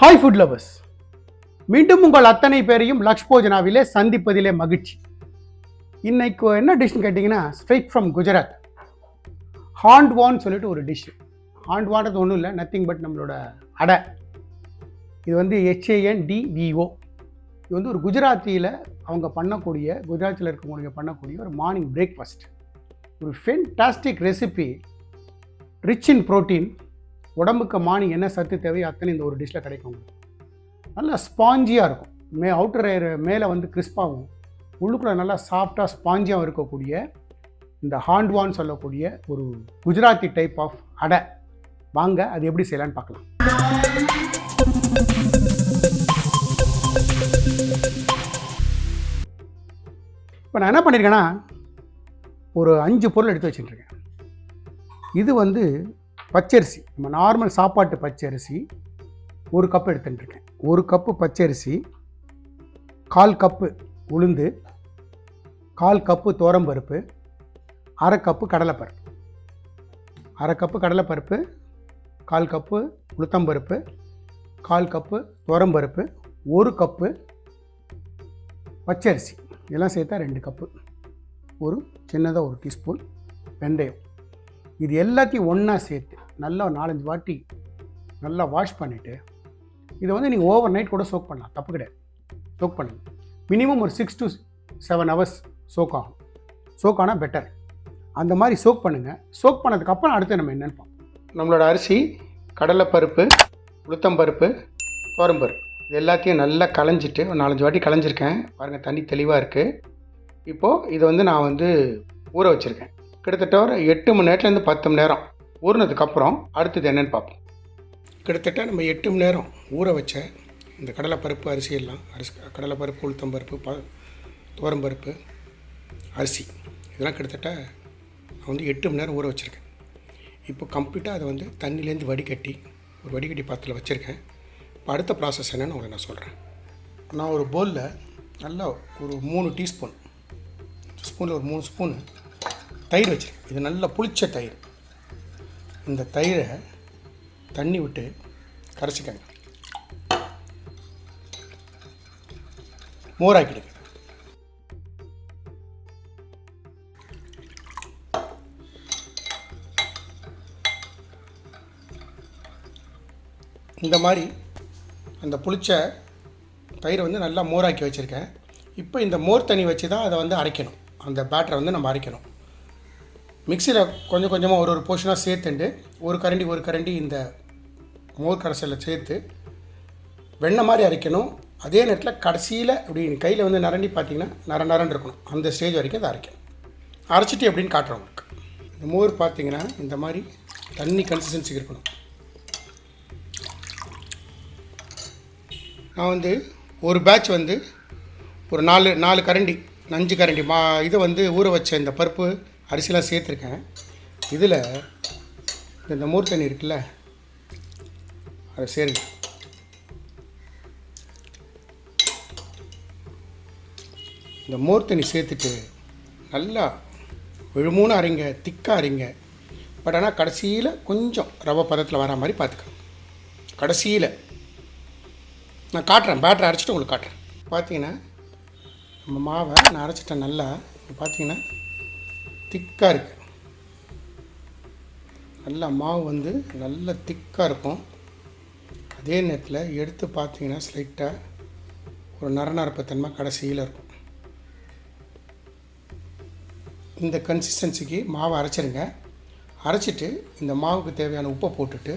Hi food lovers மீண்டும் உங்கள் அத்தனை பேரையும் லக்ஷ் போஜனாவிலே சந்திப்பதிலே மகிழ்ச்சி. இன்னைக்கு என்ன டிஷ்னு கேட்டிங்கன்னா ஸ்ட்ரைட் ஃப்ரம் குஜராத். ஹாண்ட்வான்னு சொல்லிட்டு ஒரு டிஷ் ஹாண்ட்வான்றது ஒன்றும் இல்லை நத்திங் பட் நம்மளோட அடை. இது வந்து ஹெச்ஏஎன் டிவிஓ இது வந்து ஒரு குஜராத்தியில் அவங்க பண்ணக்கூடிய குஜராத்தில் இருக்கக்கூடிய பண்ணக்கூடிய ஒரு மார்னிங் பிரேக்ஃபாஸ்ட் ஒரு fantastic recipe rich in protein உடம்புக்கு மார்னிங் என்ன சத்து தேவையோ அத்தனை இந்த ஒரு டிஷ்ஷில் கிடைக்கும். நல்லா ஸ்பாஞ்சியாக இருக்கும். மே அவுட்டர் ஏர் மேலே வந்து கிறிஸ்பாகவும் உள்ளுக்குள்ளே நல்லா சாஃப்டாக ஸ்பாஞ்சியாகவும் இருக்கக்கூடிய இந்த ஹாண்ட்வான்னு சொல்லக்கூடிய ஒரு குஜராத்தி டைப் ஆஃப் அடை. வாங்க அது எப்படி செய்யலான்னு பார்க்கலாம். இப்போ நான் என்ன பண்ணியிருக்கேன்னா ஒரு அஞ்சு பொருள் எடுத்து வச்சுட்டுருக்கேன் இது வந்து பச்சரிசி. நம்ம நார்மல் சாப்பாட்டு பச்சரிசி ஒரு கப் எடுத்துட்டுருக்கேன். ஒரு கப்பு பச்சரிசி கால் கப்பு உளுந்து கால் கப்பு தோரம்பருப்பு அரை கப்பு கடலைப்பருப்பு. அரை கப்பு கடலைப்பருப்பு கால் கப்பு உளுத்தம்பருப்பு கால் கப்பு துவரம்பருப்பு ஒரு கப்பு பச்சரிசி. இதெல்லாம் சேர்த்தா ரெண்டு கப்பு ஒரு சின்னதாக ஒரு டீஸ்பூன் வெந்தயம். இது எல்லாத்தையும் ஒன்றா சேர்த்து நல்லா நாலஞ்சு வாட்டி நல்லா வாஷ் பண்ணிவிட்டு இதை வந்து நீங்கள் ஓவர் நைட் கூட சோக் பண்ணலாம். தப்பு கிடையாது. சோக் பண்ணுங்க. மினிமம் ஒரு six to seven hours soak ஆகும். சோக் ஆனால் பெட்டர் அந்த மாதிரி சோக் பண்ணுங்கள் சோக் பண்ணதுக்கப்புறம் அடுத்து நம்ம என்னென்னு பார்ப்போம். நம்மளோட அரிசி கடலைப்பருப்பு உளுத்தம்பருப்பு துவரம்பருப்பு. இது எல்லாத்தையும் நல்லா களைஞ்சிட்டு ஒரு நாலஞ்சு வாட்டி களைஞ்சிருக்கேன். பாருங்கள் தண்ணி தெளிவாக இருக்குது இப்போது இதை வந்து நான் வந்து ஊற வச்சுருக்கேன். கிட்டத்தட்ட ஒரு எட்டு மணி நேரத்துலேருந்து பத்து மணி நேரம் ஊறினதுக்கப்புறம் அடுத்தது என்னென்னு பார்ப்போம். கிட்டத்தட்ட நம்ம எட்டு மணி நேரம் ஊற வச்ச இந்த கடலைப்பருப்பு அரிசி எல்லாம் அரிசி கடலைப்பருப்பு உளுத்தம்பருப்பு ப துவரம்பருப்பு அரிசி இதெல்லாம் கிட்டத்தட்ட நான் வந்து எட்டு மணி நேரம் ஊற வச்சுருக்கேன். இப்போ கம்ப்ளீட்டாக அதை வந்து தண்ணியிலேருந்து வடிகட்டி ஒரு வடிகட்டி பாத்திரத்தில் வச்சுருக்கேன். இப்போ அடுத்த ப்ராசஸ் என்னென்னு உங்களுக்கு நான் சொல்கிறேன் நான் ஒரு பவுலில் நல்லா ஒரு மூணு டீஸ்பூன் ஸ்பூனில் ஒரு மூணு ஸ்பூனு தயிர் வச்சுருக்கேன். இது நல்லா புளிச்ச தயிர். இந்த தயிரை தண்ணி விட்டு கரைச்சிக்கங்க. மோராக்கிடுங்க. இந்த மாதிரி அந்த புளிச்ச தயிரை வந்து நல்லா மோராக்கி வச்சுருக்கேன். இப்போ இந்த மோர் தண்ணி வச்சு தான் அதை வந்து அரைக்கணும். அந்த பேட்டரை வந்து நம்ம அரைக்கணும். மிக்சியில் கொஞ்சம் கொஞ்சமாக ஒரு ஒரு போர்ஷனாக சேர்த்துண்டு ஒரு கரண்டி ஒரு கரண்டி இந்த மோர் கரைசலில் சேர்த்து வெண்ணெய் மாதிரி அரைக்கணும். அதே நேரத்தில் கடைசியில் இப்படி கையில் வந்து நரண்டி பார்த்தீங்கன்னா நர நரன்னு இருக்கணும். அந்த ஸ்டேஜ் வரைக்கும் அதை அரைக்கணும். அரைச்சிட்டு எப்படின்னு காட்டுறோம் உங்களுக்கு. இந்த மோர் பார்த்தீங்கன்னா இந்த மாதிரி தண்ணி கன்சிஸ்டன்சிக்கு இருக்கணும். நான் வந்து ஒரு பேட்ச் வந்து ஒரு நாலு நாலு கரண்டி அஞ்சு கரண்டி மா இதை வந்து ஊற வச்ச இந்த பருப்பு அரிசிலாம் சேர்த்துருக்கேன். இதில் இந்த மோர் தண்ணி இருக்குல்ல அதை சேருங்க. இந்த மோர் தண்ணி சேர்த்துட்டு நல்லா விழுமூணு அரைங்க திக்காக அரைங்க. பட் ஆனால் கடைசியில் கொஞ்சம் ரவை பதத்தில் வர மாதிரி பார்த்துக்கோங்க. கடைசியில் நான் காட்டுறேன் பேட்டரை அரைச்சிட்டு உங்களுக்கு காட்டுறேன். பார்த்தீங்கன்னா நம்ம மாவை நான் அரைச்சிட்டேன் நல்லா. இப்போ பார்த்தீங்கன்னா திக்காக இருக்குது நல்லா மாவு வந்து நல்ல திக்காக இருக்கும். அதே நேரத்தில் எடுத்து பார்த்தீங்கன்னா ஸ்லைட்டாக ஒரு நரநரப்புத்தன்மை கடைசியில் இருக்கும். இந்த கன்சிஸ்டன்சிக்கு மாவை அரைச்சிருங்க. அரைச்சிட்டு இந்த மாவுக்கு தேவையான உப்பை போட்டுட்டு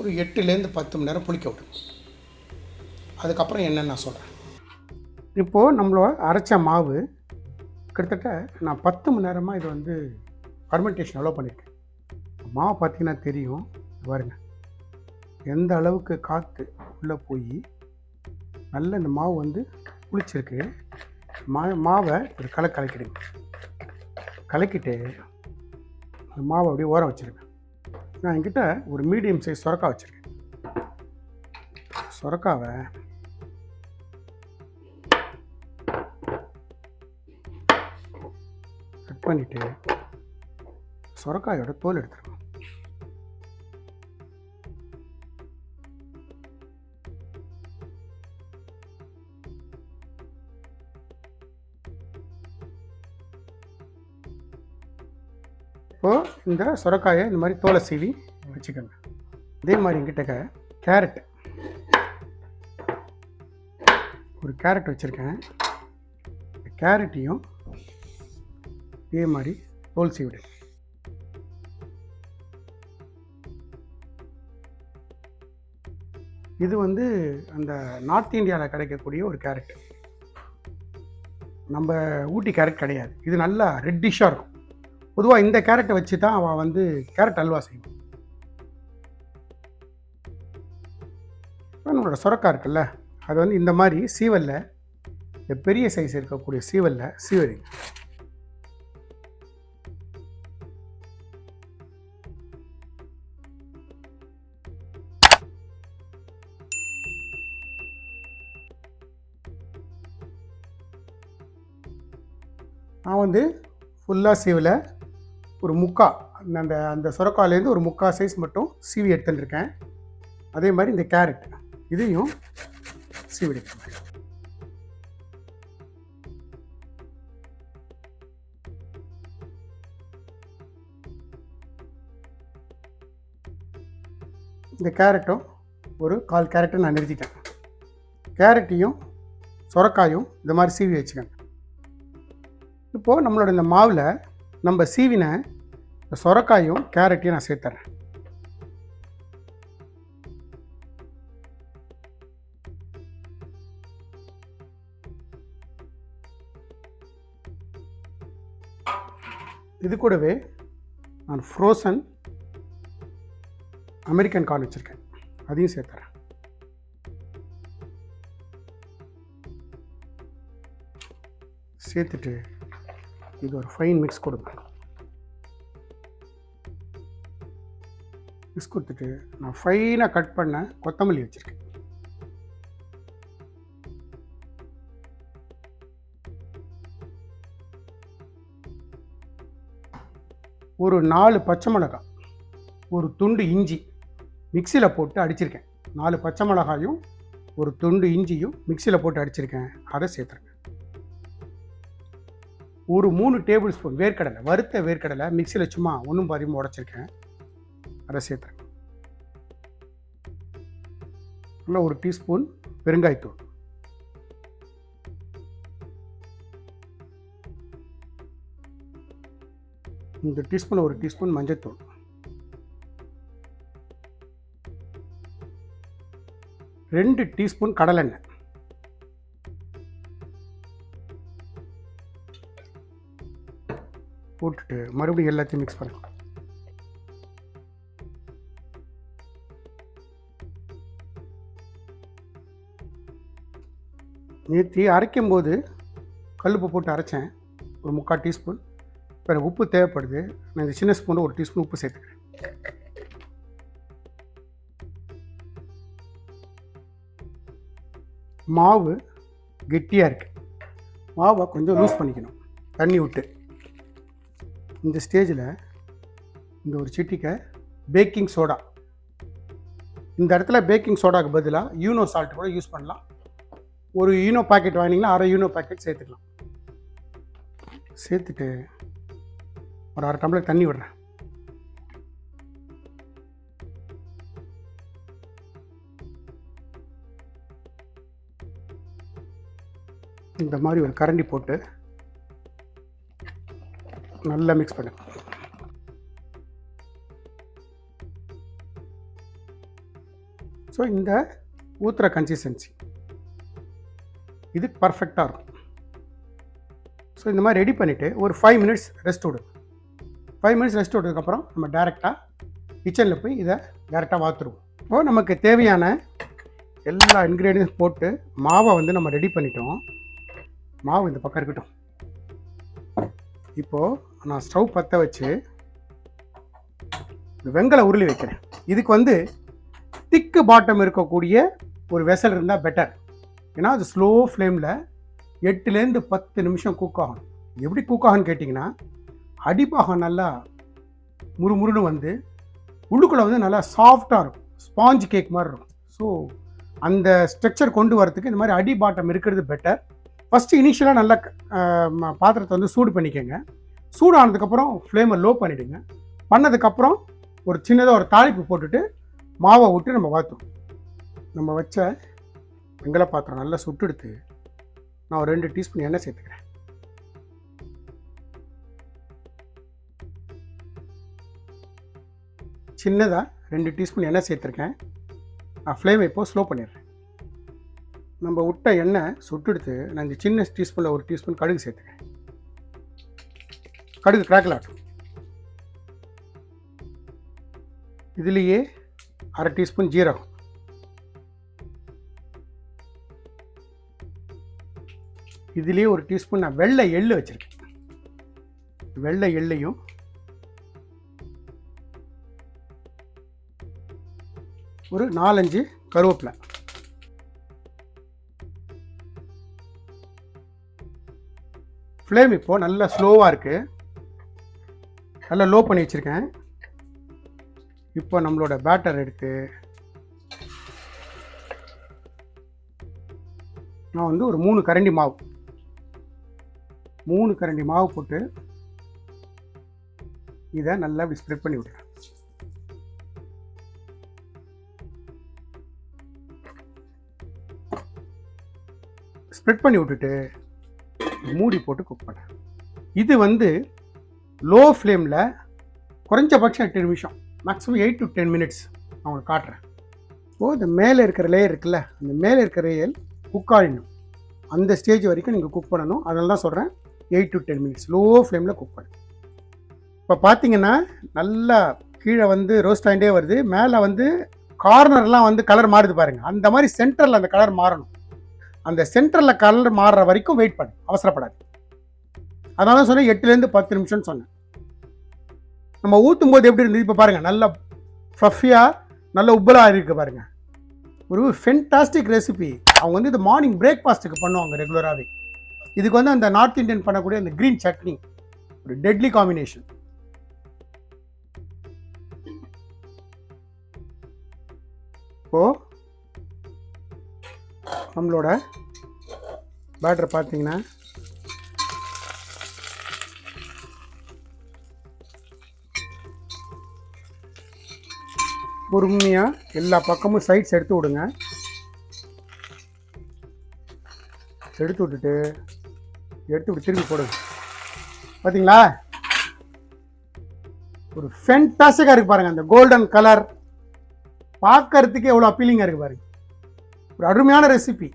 ஒரு எட்டுலேருந்து பத்து மணி நேரம் புளிக்க விடுங்க அதுக்கப்புறம் என்னன்னு நான் சொல்கிறேன் இப்போது நம்மளோட அரைச்ச மாவு கிட்டத்தட்ட நான் பத்து மணி நேரமாக இது வந்து ஃபர்மெண்டேஷன் அலோவ் பண்ணியிருக்கேன். மாவு பார்த்தீங்கன்னா தெரியும். பாருங்க. எந்த அளவுக்கு காற்று உள்ளே போய் நல்ல இந்த மாவு வந்து குளிச்சிருக்கு மா மாவை ஒரு கலை கலக்கிடுங்க. கலக்கிட்டு அந்த மாவை அப்படியே ஓரம் வச்சுருக்கேன் நான் என்கிட்ட ஒரு மீடியம் சைஸ் சுரக்கா வச்சுருக்கேன். சுரக்காவை கட் பண்ணிவிட்டு சொரக்காயோட தோல் எடுத்துருங்க. இப்போது இந்த சுரக்காயை இந்த மாதிரி தோலை சீவி வச்சுக்கோங்க. இதே மாதிரி எங்கிட்டக்க கேரட். ஒரு கேரட் வச்சுருக்கேன். கேரட்டையும் இதே மாதிரி தோல்சி விடு இது வந்து அந்த நார்த் இந்தியாவில் கிடைக்கக்கூடிய ஒரு கேரட். நம்ம ஊட்டி கேரட் கிடையாது. இது நல்லா ரெட்டிஷாக இருக்கும். பொதுவாக இந்த கேரட்டை வச்சு தான் அவள் வந்து கேரட் அல்வா செய்வான் நம்மளோட சுரக்கா இருக்குல்ல அது வந்து இந்த மாதிரி சீவலில் இந்த பெரிய சைஸ் இருக்கக்கூடிய சீவலில் சீவரிங்க நான் வந்து ஃபுல்லாக சீவில் ஒரு முக்கா அந்த அந்த அந்த சுரக்காலேருந்து ஒரு முக்கா சைஸ் மட்டும் சீவி எடுத்துட்டுருக்கேன். அதே மாதிரி இந்த கேரட் இதையும் சீவி இந்த கேரட்டும் ஒரு கால் கேரட்டை நான் நிறுத்திட்டேன். கேரட்டையும் சுரக்காயும் இந்த மாதிரி சீவி வச்சுக்கேன் இப்போது நம்மளோட இந்த மாவில் நம்ம சீவின இந்த சொரக்காயும் கேரட்டையும் நான் சேர்த்துறேன் இது கூடவே நான் ஃப்ரோசன் அமெரிக்கன் கார்ன் வச்சுருக்கேன். அதையும் சேர்த்துறேன் சேர்த்துட்டு இது ஒரு ஃபைன் மிக்ஸ் கொடுங்க. மிக்ஸ் கொடுத்துட்டு நான் ஃபைனாக கட் பண்ண கொத்தமல்லி வச்சுருக்கேன். ஒரு நாலு பச்சை மிளகாய் ஒரு துண்டு இஞ்சி மிக்சியில் போட்டு அடிச்சிருக்கேன். நாலு பச்சை மிளகாயும் ஒரு துண்டு இஞ்சியும் மிக்சியில் போட்டு அடிச்சிருக்கேன். அதை சேர்த்துருக்கேன் ஒரு மூணு டேபிள் ஸ்பூன் வேர்க்கடலை வறுத்த வேர்க்கடலை மிக்சியில் சும்மா ஒன்றும் பாதியும் உடச்சிருக்கேன். அதை சேர்த்துறேன். நல்லா ஒரு டீஸ்பூன் பெருங்காயத்தூள். இந்த டீஸ்பூன் ஒரு டீஸ்பூன் மஞ்சத்தூள். ரெண்டு டீஸ்பூன் கடலெண்ணெய். போட்டு மறுபடியும் எல்லாத்தையும் மிக்ஸ் பண்ணுங்க நேற்று அரைக்கும்போது கல்லுப்பு போட்டு அரைச்சேன். ஒரு முக்கால் டீஸ்பூன். இப்போ எனக்கு உப்பு தேவைப்படுது. நான் இந்த சின்ன ஸ்பூனில் ஒரு டீஸ்பூன் உப்பு சேர்த்துக்கிறேன். மாவு கெட்டியாக இருக்குது மாவை கொஞ்சம் லூஸ் பண்ணிக்கணும். தண்ணி விட்டு. இந்த ஸ்டேஜில் இந்த ஒரு சிட்டிக்கை பேக்கிங் சோடா இந்த இடத்துல பேக்கிங் சோடாக்கு பதிலாக யூனோ சால்ட் கூட யூஸ் பண்ணலாம். ஒரு யூனோ பாக்கெட் வாங்கினீங்கன்னா அரை யூனோ பாக்கெட் சேர்த்துக்கலாம். சேர்த்துட்டு ஒரு அரை டம்ளர் தண்ணி விடுறேன். இந்த மாதிரி ஒரு கரண்டி போட்டு நல்லா மிக்ஸ் பண்ணு. ஸோ இந்த ஊத்துற கன்சிஸ்டன்சி இது பர்ஃபெக்டாக இருக்கும். ஸோ இந்த மாதிரி ரெடி பண்ணிவிட்டு ஒரு ஃபைவ் மினிட்ஸ் ரெஸ்ட் விடு. ஃபைவ் மினிட்ஸ் ரெஸ்ட் விட்டதுக்கப்புறம் நம்ம டேரெக்டாக கிச்சனில் போய் இதை டேரெக்டாக வாத்துருவோம் இப்போது நமக்கு தேவையான எல்லா இன்க்ரீடியன்ஸும் போட்டு மாவை வந்து நம்ம ரெடி பண்ணிட்டோம். மாவு இந்த பக்கம் இருக்கட்டும். இப்போது நான் ஸ்டவ் பற்ற வச்சு வெங்கலை உருளி வைக்கிறேன். இதுக்கு வந்து திக்கு பாட்டம் இருக்கக்கூடிய ஒரு வெசல் இருந்தால் பெட்டர் ஏன்னா அது ஸ்லோ ஃப்ளேமில் எட்டுலேருந்து பத்து நிமிஷம் குக் ஆகணும் எப்படி குக் ஆகும்னு கேட்டிங்கன்னா அடிப்பாகம் நல்லா முறுமுறுன்னு வந்து உள்ளுக்குள்ளே வந்து நல்லா சாஃப்டாக இருக்கும். ஸ்பாஞ்ச் கேக் மாதிரி இருக்கும். ஸோ அந்த ஸ்ட்ரக்சர் கொண்டு வரதுக்கு இந்த மாதிரி அடி பாட்டம் இருக்கிறது பெட்டர் ஃபஸ்ட்டு இனிஷியலாக நல்லா பாத்திரத்தை வந்து சூடு பண்ணிக்கோங்க. சூடானதுக்கப்புறம் ஃப்ளேமை லோ பண்ணிவிடுங்க பண்ணதுக்கப்புறம் ஒரு சின்னதாக ஒரு தாளிப்பு போட்டுட்டு மாவை விட்டு நம்ம வாத்துவோம் நம்ம வச்ச வெங்கல பாத்திரம் நல்லா சுட்டெடுத்து நான் ஒரு ரெண்டு டீஸ்பூன் எண்ணெய் சேர்த்துக்கிறேன். சின்னதாக ரெண்டு டீஸ்பூன் எண்ணெய் சேர்த்துருக்கேன். நான் ஃப்ளேமை இப்போ ஸ்லோ பண்ணிடுறேன். நம்ம விட்ட எண்ணெய் சுட்டுடுத்து நான் இந்த சின்ன டீஸ்பூனில் ஒரு டீஸ்பூன் கடுகு சேர்த்துக்கிறேன். கடுகு கிராக்கில் ஆட்டும். இதுலேயே அரை டீஸ்பூன் ஜீரகம். இதுலேயே ஒரு டீஸ்பூன் நான் வெள்ளை எள்ளு வச்சுருக்கேன். வெள்ளை எள்ளையும் ஒரு நாலஞ்சு கருவேப்பிலை. ஃப்ளேம் இப்போது நல்லா ஸ்லோவாக இருக்குது நல்லா லோ பண்ணி வச்சுருக்கேன். இப்போ நம்மளோட பேட்டர் எடுத்து நான் வந்து ஒரு மூணு கரண்டி மாவு மூணு கரண்டி மாவு போட்டு இதை நல்லா இப்படி ஸ்ப்ரெட் பண்ணி விட்டுறேன். ஸ்ப்ரெட் பண்ணி விட்டுட்டு மூடி போட்டு குக் பண்ணேன் இது வந்து லோ ஃப்ளேமில் குறைஞ்சபட்சம் எட்டு நிமிஷம். Maximum eight to ten minutes நான் உங்களுக்கு காட்டுறேன். ஓ இந்த மேலே இருக்கிற லேயர் இருக்குல்ல அந்த மேலே இருக்கிற லேயர் குக் ஆகிடணும் அந்த ஸ்டேஜ் வரைக்கும் நீங்கள் குக் பண்ணணும். அதனால தான் சொல்கிறேன் eight to ten minutes low ஃப்ளேமில் குக் பண்ணு. இப்போ பார்த்தீங்கன்னா நல்லா கீழே வந்து ரோஸ்ட் ஆகிட்டே வருது. மேலே வந்து கார்னர்லாம் வந்து கலர் மாறுது பாருங்கள் அந்த மாதிரி சென்டரில் அந்த கலர் மாறணும். அந்த சென்டரில் கலர் மாறுற வரைக்கும் வெயிட் பண்ணு. அவசரப்படாது. அதனால தான் சொன்னேன் எட்டுலேருந்து பத்து நிமிஷம்னு சொன்னேன். நம்ம ஊற்றும் போது எப்படி இருந்தது? இப்போ பாருங்கள் நல்லா ஃப்ளஃபியாக நல்ல உப்பலாக இருக்குது பாருங்கள் ஒரு ஃபென்டாஸ்டிக் ரெசிபி அவங்க வந்து இது மார்னிங் பிரேக்ஃபாஸ்ட்டுக்கு பண்ணுவாங்க ரெகுலராகவே இதுக்கு வந்து அந்த நார்த் இந்தியன் பண்ணக்கூடிய அந்த க்ரீன் சட்னி ஒரு டெட்லி காம்பினேஷன் இப்போது நம்மளோட பேட்டர் பார்த்தீங்கன்னா பொறுமையாக எல்லா பக்கமும் சைட்ஸ் எடுத்து விடுங்க. எடுத்து விட்டுட்டு எடுத்து விட்டு திரும்பி போடுங்க. பார்த்தீங்களா? ஒரு ஃபென்டாஸ்டிக்காக இருக்குது பாருங்கள் அந்த கோல்டன் கலர் பார்க்கறதுக்கு எவ்வளோ அப்பீலிங்காக இருக்குது பாருங்கள் ஒரு அருமையான ரெசிபி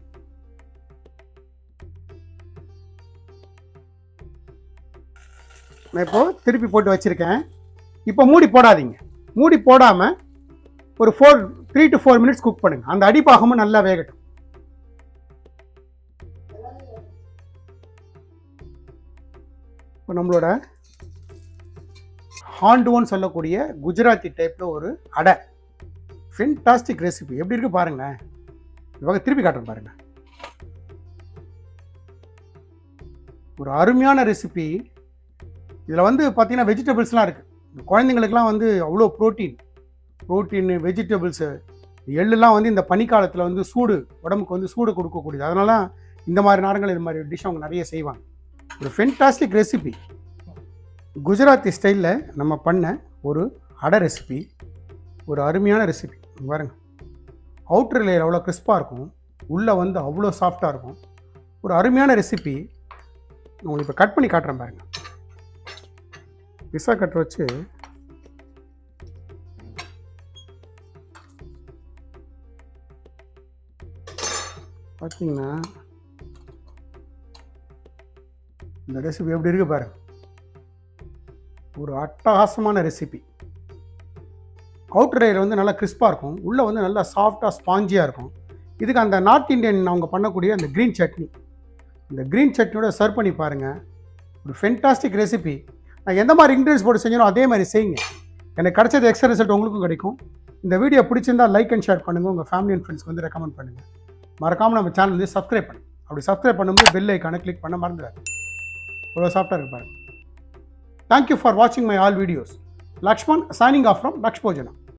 நான் இப்போ திருப்பி போட்டு வச்சுருக்கேன். இப்போ மூடி போடாதீங்க. மூடி போடாமல் ஒரு four three to four minutes cook பண்ணுங்கள் அந்த அடிப்பாகமும் நல்லா வேகட்டும். இப்போ நம்மளோட ஹாண்டுவோன்னு சொல்லக்கூடிய குஜராத்தி டைப்பில் ஒரு அடை. ஃபென்டாஸ்டிக் ரெசிபி எப்படி இருக்குது பாருங்களேன். இவங்க திருப்பி காட்டுறேன் பாருங்க. ஒரு அருமையான ரெசிபி இதில் வந்து பார்த்தீங்கன்னா வெஜிடபிள்ஸ்லாம் இருக்குது குழந்தைங்களுக்குலாம் வந்து அவ்வளோ ப்ரோட்டீன் ப்ரோட்டீன் வெஜிடபிள்ஸு எள்ளுலாம் வந்து இந்த பனிக்காலத்தில் வந்து சூடு உடம்புக்கு வந்து சூடு கொடுக்கக்கூடியது. அதனால இந்த மாதிரி நேரங்கள் இது மாதிரி டிஷ் அவங்க நிறைய செய்வாங்க. ஒரு ஃபென்டாஸ்டிக் ரெசிபி குஜராத்தி ஸ்டைலில் நம்ம பண்ண ஒரு அடை ரெசிபி ஒரு அருமையான ரெசிபி பாருங்கள் அவுட்ரு லேயர் அவ்வளோ கிறிஸ்பாக இருக்கும். உள்ளே வந்து அவ்வளோ சாஃப்டாக இருக்கும். ஒரு அருமையான ரெசிபி உங்களுக்கு இப்போ கட் பண்ணி காட்டுறேன் பாருங்க. பிஸா கட்டர் வச்சு பார்த்தீங்கன்னா இந்த ரெசிபி எப்படி இருக்கு பாருங்க. ஒரு அட்டகாசமான ரெசிபி அவுட்டர் லேயர் வந்து நல்லா கிறிஸ்பாக இருக்கும். உள்ளே வந்து நல்லா சாஃப்டாக ஸ்பாஞ்சியாக இருக்கும். இதுக்கு அந்த நார்த் இந்தியன் அவங்க பண்ணக்கூடிய அந்த க்ரீன் சட்னி. இந்த க்ரீன் சட்னியோட சர்வ் பண்ணி பாருங்கள் ஒரு ஃபென்டாஸ்டிக் ரெசிபி நான் எந்த மாதிரி இன்க்ரீடியன்ஸ் போட்டு செஞ்சனோ அதே மாதிரி செய்யுங்க. எனக்கு கிடைச்சது எக்ஸ்ட்ரா ரிசல்ட் உங்களுக்கும் கிடைக்கும். இந்த வீடியோ பிடிச்சிருந்தா லைக் அண்ட் ஷேர் பண்ணுங்கள் உங்கள் ஃபேமிலி அண்ட் ஃப்ரெண்ட்ஸ்க்கு வந்து ரெக்கமெண்ட் பண்ணுங்கள் மறக்காமல் நம்ம சேனல் வந்து சப்ஸ்கிரைப் பண்ணுங்கள் அப்படி சப்ஸ்கிரைப் பண்ணும்போது பெல் ஐக்கானை கிளிக் பண்ண மறந்துடாது இவ்வளோ சாஃப்டாக இருக்கு பாருங்க. தேங்க்யூ ஃபார் வாட்சிங் my all videos Lakshman signing off from Lakshbhojana